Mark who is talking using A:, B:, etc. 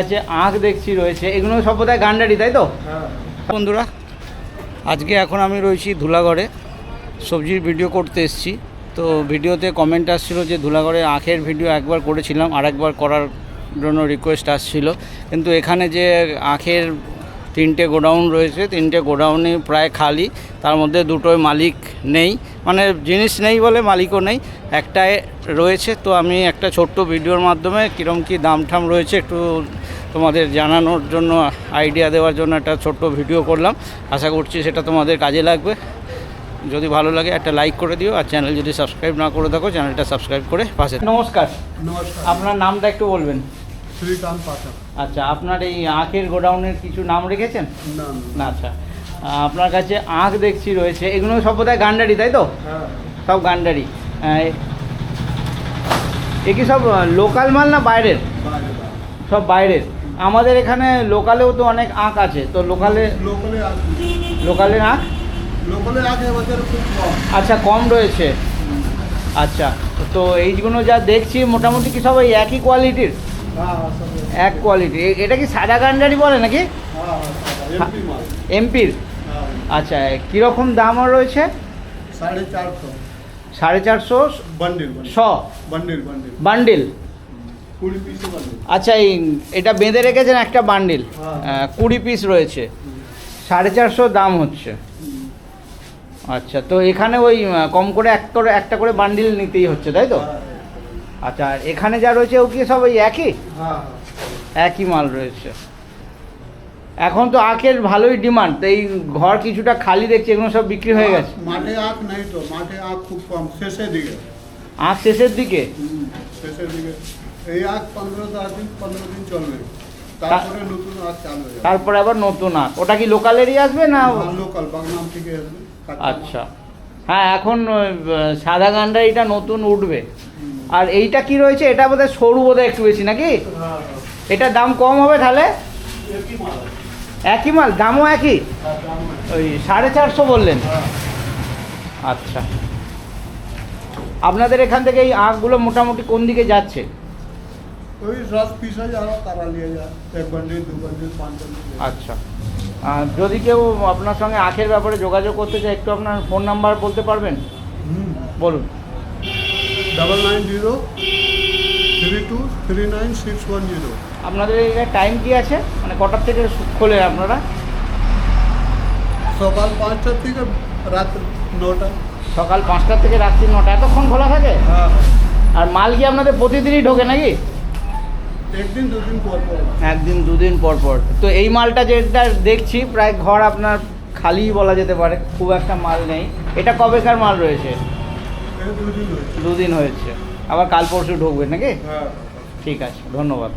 A: আছে আখ দেখছি রয়েছে। এগুলো সব বোধহয় গান্ডারি তাই তো? বন্ধুরা আজকে এখন আমি রয়েছি ধুলাগড়ে। সবজির ভিডিও করতে এসেছি। তো ভিডিওতে কমেন্ট আসছিল যে ধুলাগড়ে আখের ভিডিও একবার করেছিলাম আর একবার করার জন্য রিকোয়েস্ট আসছিল। কিন্তু এখানে যে আখের তিনটে গোডাউন রয়েছে তিনটে গোডাউনে প্রায় খালি। তার মধ্যে দুটোই মালিক নেই। মানে জিনিস নেই বলে মালিকও নেই একটাই রয়েছে। তো আমি একটা ছোট্ট ভিডিওর মাধ্যমে কীরকম কী দাম ঠাম রয়েছে একটু তোমাদের জানানোর জন্য আইডিয়া দেওয়ার জন্য একটা ছোট্ট ভিডিও করলাম। আশা করছি সেটা তোমাদের কাজে লাগবে। যদি ভালো লাগে একটা লাইক করে দিও আর চ্যানেল যদি সাবস্ক্রাইব না করে থাকো চ্যানেলটা সাবস্ক্রাইব করে পাশে নমস্কার।
B: নমস্কার।
A: আপনার নামটা একটু বলবেন।
B: শ্রীকান্ত পাঠক।
A: আচ্ছা আপনার এই আখের গোডাউনের কিছু নাম রেখেছেন?
B: না
A: আচ্ছা। আপনার কাছে আখ দেখছি রয়েছে। এগুলো সব বোধহয় গান্ডারি তাই তো?
B: হ্যাঁ।
A: সব গান্ডারি। এ কি সব লোকাল মাল না বাইরের। সব বাইরের। আমাদের এখানে লোকালেও তো অনেক আখ আছে তো লোকালে লোকালের
B: এবছর খুব কম।
A: আচ্ছা কম রয়েছে। আচ্ছা তো এইগুলো যা দেখছি মোটামুটি কি সব ওই একই কোয়ালিটির
B: হ্যাঁ হ্যাঁ
A: এক কোয়ালিটি এটা কি সাদা গান্ডারি বলে নাকি? এমপির
B: হ্যাঁ
A: আচ্ছা কীরকম দামও রয়েছে?
B: সাড়ে চারশো।
A: সাড়ে চারশো
B: বান্ডিল
A: শ।
B: বান্ডিল। বান্ডিল
A: বান্ডিল
B: কুড়ি পিসে বান্ডিল
A: আচ্ছা এই এটা বেঁধে রেখেছেন একটা বান্ডিল
B: হ্যাঁ।
A: কুড়ি পিস রয়েছে। সাড়ে চারশো দাম হচ্ছে। আচ্ছা তো এখানে ওই কম করে এক করে একটা করে বান্ডিল নিতেই হচ্ছে তাই তো?
B: হ্যাঁ
A: আচ্ছা আর এখানে যা রয়েছে ও কি সব ওই একই?
B: হ্যাঁ
A: একই মাল রয়েছে। এখন তো আখের ভালোই ডিমান্ড তো এই ঘর কিছুটা খালি দেখছি এগুলো সব বিক্রি হয়ে গেছে।
B: মাঠে আখ নাই তো মাঠে আখ খুব কম শেষের দিকে।
A: আখ শেষের দিকে?
B: শেষের দিকে। এই আখ পনেরো দশ দিন পনেরো দিন চলবে। তারপরে নতুন আখ চালু হয়ে যাবে।
A: তারপরে আবার নতুন আখ ওটা কি লোকালেরই আসবে না
B: লোকাল বাগনাম থেকে আসবে।
A: আচ্ছা। হ্যাঁ এখন সাদা গান্ডা এটা নতুন উঠবে। আর এইটা কি রয়েছে? এটা বোধহয় সরু বোধহয় একটু বেশি নাকি?
B: হ্যাঁ। হ্যাঁ
A: এটার দাম কম হবে তাহলে?
B: একই মাল
A: মাল? দামও একই?
B: হ্যাঁ।
A: ওই সাড়ে চারশো বললেন?
B: হ্যাঁ।
A: আচ্ছা। আপনাদের এখান থেকে এই আখগুলো মোটামুটি কোন দিকে যাচ্ছে?
B: ওই রস পিস হয় যারা তারা নিয়ে যায়। এক বান্ডিল দু বান্ডিল পাঁচ বান্ডিল
A: আচ্ছা। যদি কেউ আপনার সঙ্গে আখের ব্যাপারে যোগাযোগ করতে চায় একটু আপনার ফোন নাম্বার বলতে পারবেন?
B: হুম।
A: বলুন।
B: Double nine zero three two three nine six one zero.
A: আপনাদের এখানে টাইম কি আছে? মানে কটার থেকে খোলে আপনারা?
B: সকাল পাঁচটার থেকে রাত নটা।
A: সকাল পাঁচটা থেকে রাত্রি নটা। এতক্ষণ খোলা থাকে?
B: হ্যাঁ।
A: আর মাল কি আপনাদের প্রতিদিনই ঢোকে নাকি?
B: একদিন দুদিন পর পর।
A: তো এই মালটা যেটা দেখছি প্রায় ঘর আপনার খালি বলা যেতে পারে খুব একটা মাল নেই। এটা কবেকার মাল রয়েছে? দুদিন হয়েছে। আবার কাল পরশু ঢুকবে নাকি?
B: হ্যাঁ।
A: ঠিক আছে ধন্যবাদ।